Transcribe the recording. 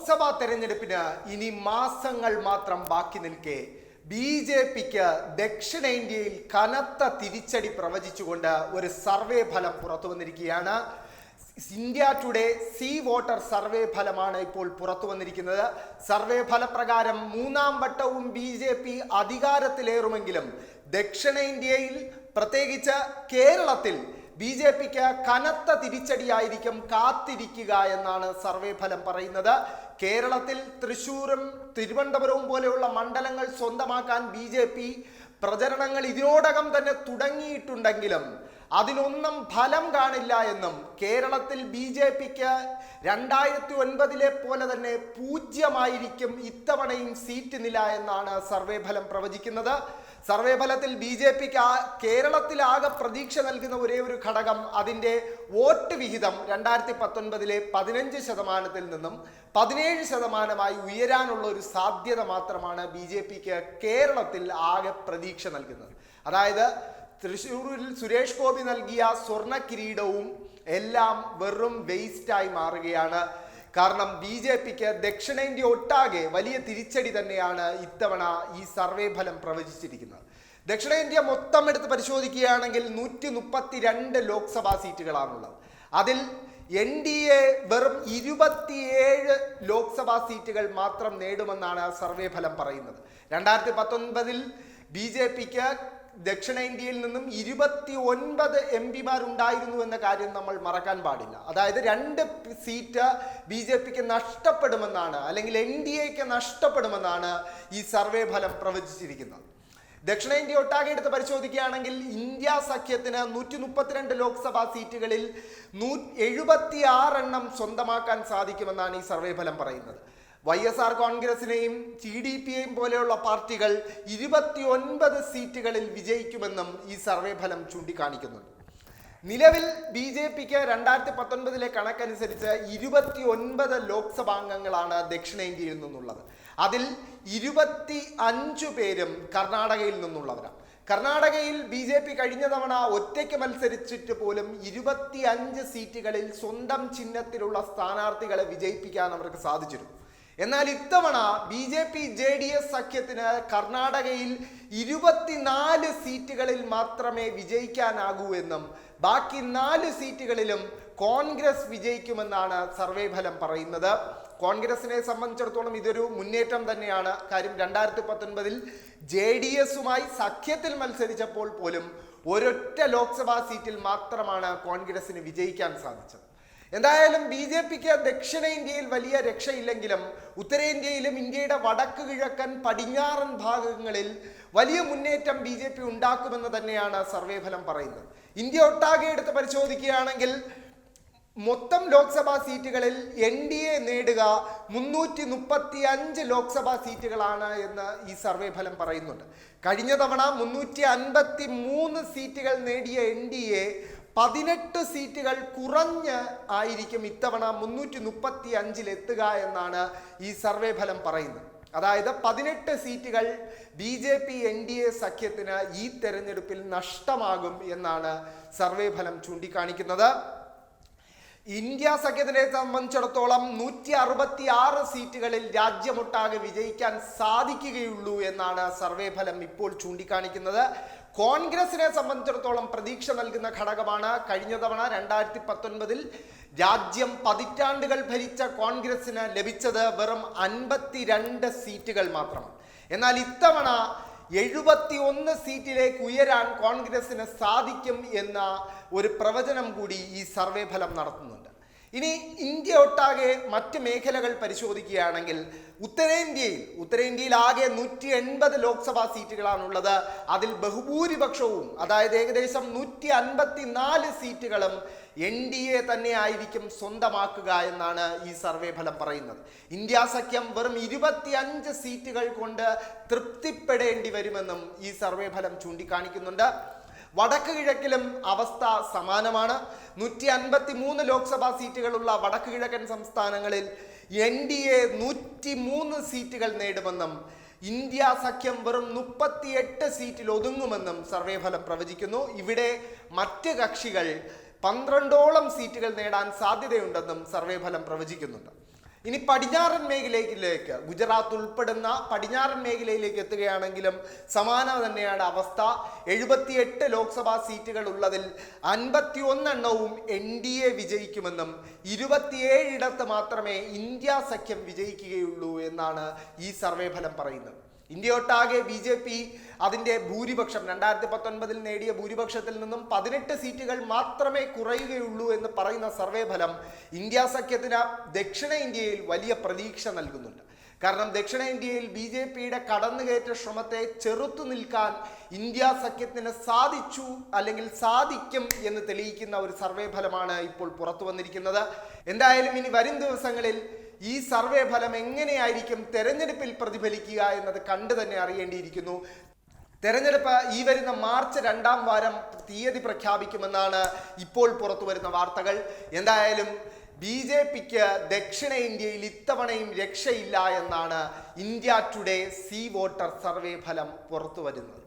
ലോക്സഭാ തെരഞ്ഞെടുപ്പിന് ഇനി മാസങ്ങൾ മാത്രം ബാക്കി നിൽക്കെ ബി ജെ പിക്ക് ദക്ഷിണേന്ത്യയിൽ കനത്ത തിരിച്ചടി പ്രവചിച്ചുകൊണ്ട് ഒരു സർവേ ഫലം പുറത്തു വന്നിരിക്കുകയാണ്. India today C voter survey ഫലമാണ് ഇപ്പോൾ പുറത്തു വന്നിരിക്കുന്നത്. സർവേ ഫലപ്രകാരം മൂന്നാം വട്ടവും ബി ജെ പി അധികാരത്തിലേറുമെങ്കിലും ദക്ഷിണേന്ത്യയിൽ പ്രത്യേകിച്ച് കേരളത്തിൽ ബി ജെ പിക്ക് കനത്ത തിരിച്ചടിയായിരിക്കും കാത്തിരിക്കുക എന്നാണ് സർവേ ഫലം പറയുന്നത്. കേരളത്തിൽ തൃശൂരും തിരുവനന്തപുരവും പോലെയുള്ള മണ്ഡലങ്ങൾ സ്വന്തമാക്കാൻ ബി ജെ പി പ്രചരണങ്ങൾ ഇതിനോടകം തന്നെ തുടങ്ങിയിട്ടുണ്ടെങ്കിലും അതിനൊന്നും ഫലം കാണില്ല എന്നും കേരളത്തിൽ ബി ജെ പിക്ക് രണ്ടായിരത്തി ഒൻപതിലെ പോലെ തന്നെ പൂജ്യമായിരിക്കും ഇത്തവണയും സീറ്റ് നില എന്നാണ് സർവേ ഫലം പ്രവചിക്കുന്നത്. സർവേ ഫലത്തിൽ ബി ജെ പിക്ക് ആ കേരളത്തിലാകെ പ്രതീക്ഷ നൽകുന്ന ഒരേ ഒരു ഘടകം അതിന്റെ വോട്ട് വിഹിതം രണ്ടായിരത്തി പത്തൊൻപതിലെ പതിനഞ്ച് ശതമാനത്തിൽ നിന്നും പതിനേഴ് ശതമാനമായി ഉയരാനുള്ള ഒരു സാധ്യത മാത്രമാണ് ബി ജെ പിക്ക് കേരളത്തിൽ ആകെ പ്രതീക്ഷ നൽകുന്നത്. അതായത് തൃശ്ശൂരിൽ സുരേഷ് ഗോപി നൽകിയ സ്വർണ കിരീടവും എല്ലാം വെറും വേസ്റ്റായി മാറുകയാണ്. കാരണം ബി ജെ പിക്ക് ദക്ഷിണേന്ത്യ ഒട്ടാകെ വലിയ തിരിച്ചടി തന്നെയാണ് ഇത്തവണ ഈ സർവേ ഫലം പ്രവചിച്ചിരിക്കുന്നത്. ദക്ഷിണേന്ത്യ മൊത്തം എടുത്ത് പരിശോധിക്കുകയാണെങ്കിൽ നൂറ്റി മുപ്പത്തി രണ്ട് ലോക്സഭാ സീറ്റുകളാണുള്ളത്. അതിൽ എൻ ഡി എ വെറും ഇരുപത്തിയേഴ് ലോക്സഭാ സീറ്റുകൾ മാത്രം നേടുമെന്നാണ് സർവേ ഫലം പറയുന്നത്. രണ്ടായിരത്തി പത്തൊൻപതിൽ ബി ജെ പിക്ക് ദക്ഷിണേന്ത്യയിൽ നിന്നും ഇരുപത്തി ഒൻപത് എം പിമാരുണ്ടായിരുന്നു എന്ന കാര്യം നമ്മൾ മറക്കാൻ പാടില്ല. അതായത് രണ്ട് സീറ്റ് ബി ജെ പിക്ക് നഷ്ടപ്പെടുമെന്നാണ് അല്ലെങ്കിൽ എൻ ഡി എക്ക് നഷ്ടപ്പെടുമെന്നാണ് ഈ സർവേ ഫലം പ്രവചിച്ചിരിക്കുന്നത്. ദക്ഷിണേന്ത്യ ഒട്ടാകെ എടുത്ത് പരിശോധിക്കുകയാണെങ്കിൽ ഇന്ത്യ സഖ്യത്തിന് നൂറ്റി മുപ്പത്തിരണ്ട് ലോക്സഭാ സീറ്റുകളിൽ നൂ എഴുപത്തി എണ്ണം സ്വന്തമാക്കാൻ സാധിക്കുമെന്നാണ് ഈ സർവേ ഫലം പറയുന്നത്. വൈ എസ് ആർ കോൺഗ്രസിനെയും സി ഡി പിയെയും പോലെയുള്ള പാർട്ടികൾ ഇരുപത്തി ഒൻപത് സീറ്റുകളിൽ വിജയിക്കുമെന്നും ഈ സർവേ ഫലം ചൂണ്ടിക്കാണിക്കുന്നുണ്ട്. നിലവിൽ ബി ജെ പിക്ക് രണ്ടായിരത്തി പത്തൊൻപതിലെ കണക്കനുസരിച്ച് ഇരുപത്തി ഒൻപത് ലോക്സഭാംഗങ്ങളാണ് ദക്ഷിണേന്ത്യയിൽ നിന്നുള്ളത്. അതിൽ ഇരുപത്തി അഞ്ചു പേരും കർണാടകയിൽ നിന്നുള്ളവരാണ്. കർണാടകയിൽ ബി ജെ പി കഴിഞ്ഞ തവണ ഒറ്റയ്ക്ക് മത്സരിച്ചിട്ട് പോലും ഇരുപത്തി അഞ്ച് സീറ്റുകളിൽ സ്വന്തം ചിഹ്നത്തിലുള്ള സ്ഥാനാർത്ഥികളെ വിജയിപ്പിക്കാൻ അവർക്ക് സാധിച്ചിരുന്നു. എന്നാൽ ഇത്തവണ B J P J D S സഖ്യത്തിന് കർണാടകയിൽ ഇരുപത്തിനാല് സീറ്റുകളിൽ മാത്രമേ വിജയിക്കാനാകൂ എന്നും ബാക്കി നാല് സീറ്റുകളിലും കോൺഗ്രസ് വിജയിക്കുമെന്നാണ് സർവേ ഫലം പറയുന്നത്. കോൺഗ്രസിനെ സംബന്ധിച്ചിടത്തോളം ഇതൊരു മുന്നേറ്റം തന്നെയാണ്. കാര്യം രണ്ടായിരത്തി പത്തൊൻപതിൽ ജെ ഡി എസുമായി സഖ്യത്തിൽ മത്സരിച്ചപ്പോൾ പോലും ഒരൊറ്റ ലോക്സഭാ സീറ്റിൽ മാത്രമാണ് കോൺഗ്രസിന് വിജയിക്കാൻ സാധിച്ചത്. എന്തായാലും ബി ജെ പിക്ക് ദക്ഷിണേന്ത്യയിൽ വലിയ രക്ഷയില്ലെങ്കിലും ഉത്തരേന്ത്യയിലും ഇന്ത്യയുടെ വടക്ക് കിഴക്കൻ പടിഞ്ഞാറൻ ഭാഗങ്ങളിൽ വലിയ മുന്നേറ്റം ബി ജെ പി ഉണ്ടാക്കുമെന്ന് തന്നെയാണ് സർവേ ഫലം പറയുന്നത്. ഇന്ത്യ ഒട്ടാകെ എടുത്ത് പരിശോധിക്കുകയാണെങ്കിൽ മൊത്തം ലോക്സഭാ സീറ്റുകളിൽ എൻ ഡി എ നേടുക മുന്നൂറ്റി മുപ്പത്തി അഞ്ച് ലോക്സഭാ സീറ്റുകളാണ് എന്ന് ഈ സർവേ ഫലം പറയുന്നുണ്ട്. കഴിഞ്ഞ തവണ മുന്നൂറ്റി അൻപത്തി മൂന്ന് സീറ്റുകൾ നേടിയ എൻ ഡി എ പതിനെട്ട് സീറ്റുകൾ കുറഞ്ഞ് ആയിരിക്കും ഇത്തവണ മുന്നൂറ്റി മുപ്പത്തി അഞ്ചിൽ എത്തുക എന്നാണ് ഈ സർവേ ഫലം പറയുന്നത്. അതായത് പതിനെട്ട് സീറ്റുകൾ B J P N D A സഖ്യത്തിന് ഈ തെരഞ്ഞെടുപ്പിൽ നഷ്ടമാകും എന്നാണ് സർവേ ഫലം ചൂണ്ടിക്കാണിക്കുന്നത്. ഇന്ത്യ സഖ്യത്തിനെ സംബന്ധിച്ചിടത്തോളം നൂറ്റി അറുപത്തി ആറ് സീറ്റുകളിൽ രാജ്യമൊട്ടാകെ വിജയിക്കാൻ സാധിക്കുകയുള്ളൂ എന്നാണ് സർവേ ഫലം ഇപ്പോൾ ചൂണ്ടിക്കാണിക്കുന്നത്. കോൺഗ്രസിനെ സംബന്ധിച്ചിടത്തോളം പ്രതീക്ഷ നൽകുന്ന ഘടകമാണ് കഴിഞ്ഞ തവണ രണ്ടായിരത്തി പത്തൊൻപതിൽ രാജ്യം പതിറ്റാണ്ടുകൾ ഭരിച്ച കോൺഗ്രസിന് ലഭിച്ചത് വെറും അൻപത്തിരണ്ട് സീറ്റുകൾ മാത്രം. എന്നാൽ ഇത്തവണ എഴുപത്തി ഒന്ന് സീറ്റിലേക്ക് ഉയരാൻ കോൺഗ്രസിന് സാധിക്കും എന്ന ഒരു പ്രവചനം കൂടി ഈ സർവേ ഫലം നടത്തുന്നുണ്ട്. ഇനി ഇന്ത്യ ഒട്ടാകെ മറ്റ് മേഖലകൾ പരിശോധിക്കുകയാണെങ്കിൽ ഉത്തരേന്ത്യയിൽ ഉത്തരേന്ത്യയിൽ ആകെ നൂറ്റി എൺപത് ലോക്സഭാ സീറ്റുകളാണുള്ളത്. അതിൽ ബഹുഭൂരിപക്ഷവും അതായത് ഏകദേശം നൂറ്റി അൻപത്തി നാല് സീറ്റുകളും എൻ ഡി എ തന്നെ ആയിരിക്കും സ്വന്തമാക്കുക എന്നാണ് ഈ സർവേ ഫലം പറയുന്നത്. ഇന്ത്യ സഖ്യം വെറും ഇരുപത്തിയഞ്ച് സീറ്റുകൾ കൊണ്ട് തൃപ്തിപ്പെടേണ്ടി വരുമെന്നും ഈ സർവേ ഫലം ചൂണ്ടിക്കാണിക്കുന്നുണ്ട്. വടക്ക് കിഴക്കിലും അവസ്ഥ സമാനമാണ്. നൂറ്റി അൻപത്തി മൂന്ന് ലോക്സഭാ സീറ്റുകളുള്ള വടക്ക് കിഴക്കൻ സംസ്ഥാനങ്ങളിൽ എൻ ഡി എ നൂറ്റി മൂന്ന് സീറ്റുകൾ നേടുമെന്നും ഇന്ത്യ സഖ്യം വെറും മുപ്പത്തിയെട്ട് സീറ്റിൽ ഒതുങ്ങുമെന്നും സർവേ ഫലം പ്രവചിക്കുന്നു. ഇവിടെ മറ്റ് കക്ഷികൾ പന്ത്രണ്ടോളം സീറ്റുകൾ നേടാൻ സാധ്യതയുണ്ടെന്നും സർവേ ഫലം പ്രവചിക്കുന്നുണ്ട്. ഇനി പടിഞ്ഞാറൻ മേഖലയിലേക്ക് ഗുജറാത്ത് ഉൾപ്പെടുന്ന പടിഞ്ഞാറൻ മേഖലയിലേക്ക് എത്തുകയാണെങ്കിലും സമാന തന്നെയാണ് അവസ്ഥ. എഴുപത്തിയെട്ട് ലോക്സഭാ സീറ്റുകൾ ഉള്ളതിൽ അൻപത്തി ഒന്നെണ്ണവും എൻ ഡി എ വിജയിക്കുമെന്നും ഇരുപത്തിയേഴിടത്ത് മാത്രമേ ഇന്ത്യ സഖ്യം വിജയിക്കുകയുള്ളൂ എന്നാണ് ഈ സർവേ ഫലം പറയുന്നത്. ഇന്ത്യയൊട്ടാകെ ബി ജെ പി അതിന്റെ ഭൂരിപക്ഷം രണ്ടായിരത്തി പത്തൊൻപതിൽ നേടിയ ഭൂരിപക്ഷത്തിൽ നിന്നും പതിനെട്ട് സീറ്റുകൾ മാത്രമേ കുറയുകയുള്ളൂ എന്ന് പറയുന്ന സർവേ ഫലം ഇന്ത്യ സഖ്യത്തിന് ദക്ഷിണ ഇന്ത്യയിൽ വലിയ പ്രതീക്ഷ നൽകുന്നുണ്ട്. കാരണം ദക്ഷിണേന്ത്യയിൽ ബി ജെ പിയുടെ കടന്നുകയറ്റ ശ്രമത്തെ ചെറുത്തു നിൽക്കാൻ ഇന്ത്യ സഖ്യത്തിന് സാധിച്ചു അല്ലെങ്കിൽ സാധിക്കും എന്ന് തെളിയിക്കുന്ന ഒരു സർവേ ഫലമാണ് ഇപ്പോൾ പുറത്തു വന്നിരിക്കുന്നത്. എന്തായാലും ഇനി വരും ദിവസങ്ങളിൽ ഈ സർവേ ഫലം എങ്ങനെയായിരിക്കും തെരഞ്ഞെടുപ്പിൽ പ്രതിഫലിക്കുക എന്നത് കണ്ടു തന്നെ അറിയേണ്ടിയിരിക്കുന്നു. തെരഞ്ഞെടുപ്പ് ഈ വരുന്ന മാർച്ച് രണ്ടാം വാരം തീയതി പ്രഖ്യാപിക്കുമെന്നാണ് ഇപ്പോൾ പുറത്തു വരുന്ന വാർത്തകൾ. എന്തായാലും ബി ജെ പിക്ക് ദക്ഷിണ ഇന്ത്യയിൽ ഇത്തവണയും രക്ഷയില്ല എന്നാണ് India today C voter survey ഫലം പുറത്തു വരുന്നത്.